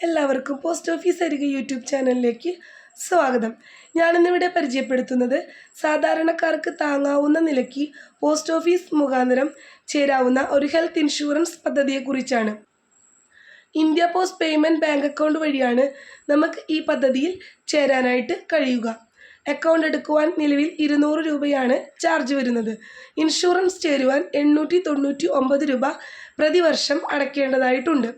എല്ലാവർക്കും post office അരികെ YouTube ചാനലിലേക്ക് സ്വാഗതം. ഞാനിന്നിവിടെ പരിചയപ്പെടുത്തുന്നത് സാധാരണക്കാർക്ക് താങ്ങാവുന്ന നിലയ്ക്ക് പോസ്റ്റ് ഓഫീസ് മുഖാന്തരം ചേരാവുന്ന ഒരു health insurance പദ്ധതിയെക്കുറിച്ചാണ്. India post payment bank account വഴിയാണ് നമുക്ക് ഈ പദ്ധതിയിൽ ചേരാനായിട്ട് കഴിയുക. അക്കൗണ്ട് എടുക്കുവാൻ നിലവിൽ ഇരുന്നൂറ് രൂപയാണ് ചാർജ് വരുന്നത്. ഇൻഷുറൻസ് ചേരുവാൻ എണ്ണൂറ്റി തൊണ്ണൂറ്റി ഒമ്പത് രൂപ പ്രതിവർഷം അടയ്ക്കേണ്ടതായിട്ടുണ്ട്.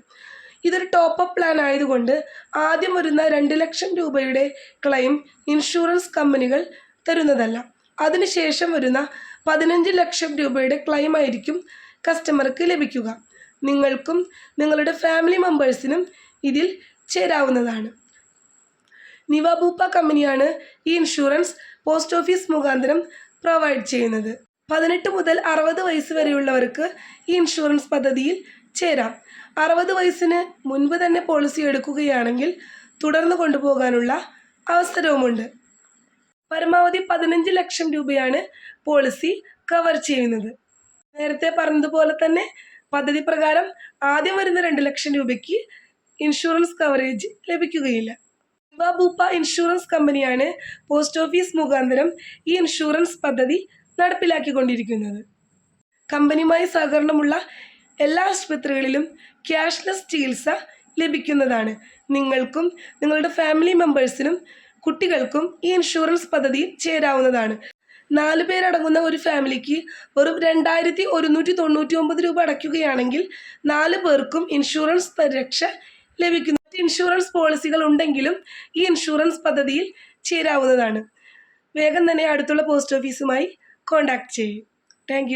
ഇതൊരു ടോപ്പ് അപ്പ് പ്ലാൻ ആയതുകൊണ്ട് ആദ്യം വരുന്ന രണ്ട് ലക്ഷം രൂപയുടെ ക്ലെയിം ഇൻഷുറൻസ് കമ്പനികൾ തരുന്നതല്ല. അതിനുശേഷം വരുന്ന പതിനഞ്ച് ലക്ഷം രൂപയുടെ ക്ലെയിം ആയിരിക്കും കസ്റ്റമർക്ക് ലഭിക്കുക. നിങ്ങൾക്കും നിങ്ങളുടെ ഫാമിലി മെമ്പേഴ്സിനും ഇതിൽ ചേരാവുന്നതാണ്. നിവാബൂപ്പ കമ്പനിയാണ് ഈ ഇൻഷുറൻസ് പോസ്റ്റ് ഓഫീസ് മുഖാന്തരം പ്രൊവൈഡ് ചെയ്യുന്നത്. പതിനെട്ട് മുതൽ അറുപത് വയസ്സ് വരെയുള്ളവർക്ക് ഈ ഇൻഷുറൻസ് പദ്ധതിയിൽ ചേരാം. അറുപത് വയസ്സിന് മുൻപ് തന്നെ പോളിസി എടുക്കുകയാണെങ്കിൽ തുടർന്ന് കൊണ്ടുപോകാനുള്ള അവസരവുമുണ്ട്. പരമാവധി പതിനഞ്ച് ലക്ഷം രൂപയാണ് പോളിസി കവർ ചെയ്യുന്നത്. നേരത്തെ പറഞ്ഞതുപോലെ തന്നെ പദ്ധതി പ്രകാരം ആദ്യം വരുന്ന രണ്ട് ലക്ഷം രൂപയ്ക്ക് ഇൻഷുറൻസ് കവറേജ് ലഭിക്കുകയില്ല. ബൂപ്പ ഇൻഷുറൻസ് കമ്പനിയാണ് പോസ്റ്റ് ഓഫീസ് മുഖാന്തരം ഈ ഇൻഷുറൻസ് പദ്ധതി നടപ്പിലാക്കിക്കൊണ്ടിരിക്കുന്നത്. കമ്പനിയുമായി സഹകരണമുള്ള എല്ലാ ആശുപത്രികളിലും ക്യാഷ്ലെസ് ചികിത്സ ലഭിക്കുന്നതാണ്. നിങ്ങൾക്കും നിങ്ങളുടെ ഫാമിലി മെമ്പേഴ്സിനും കുട്ടികൾക്കും ഈ ഇൻഷുറൻസ് പദ്ധതി ചേരാവുന്നതാണ്. നാല് പേരടങ്ങുന്ന ഒരു ഫാമിലിക്ക് വെറും രണ്ടായിരത്തി ഒരുന്നൂറ്റി തൊണ്ണൂറ്റി ഒമ്പത് രൂപ അടയ്ക്കുകയാണെങ്കിൽ നാല് പേർക്കും ഇൻഷുറൻസ് പരിരക്ഷ ലഭിക്കുന്നു. ഇൻഷുറൻസ് പോളിസികൾ ഉണ്ടെങ്കിലും ഈ ഇൻഷുറൻസ് പദ്ധതിയിൽ ചേരാവുന്നതാണ്. വേഗം തന്നെ അടുത്തുള്ള പോസ്റ്റ് ഓഫീസുമായി കോൺടാക്ട് ചെയ്യും. താങ്ക്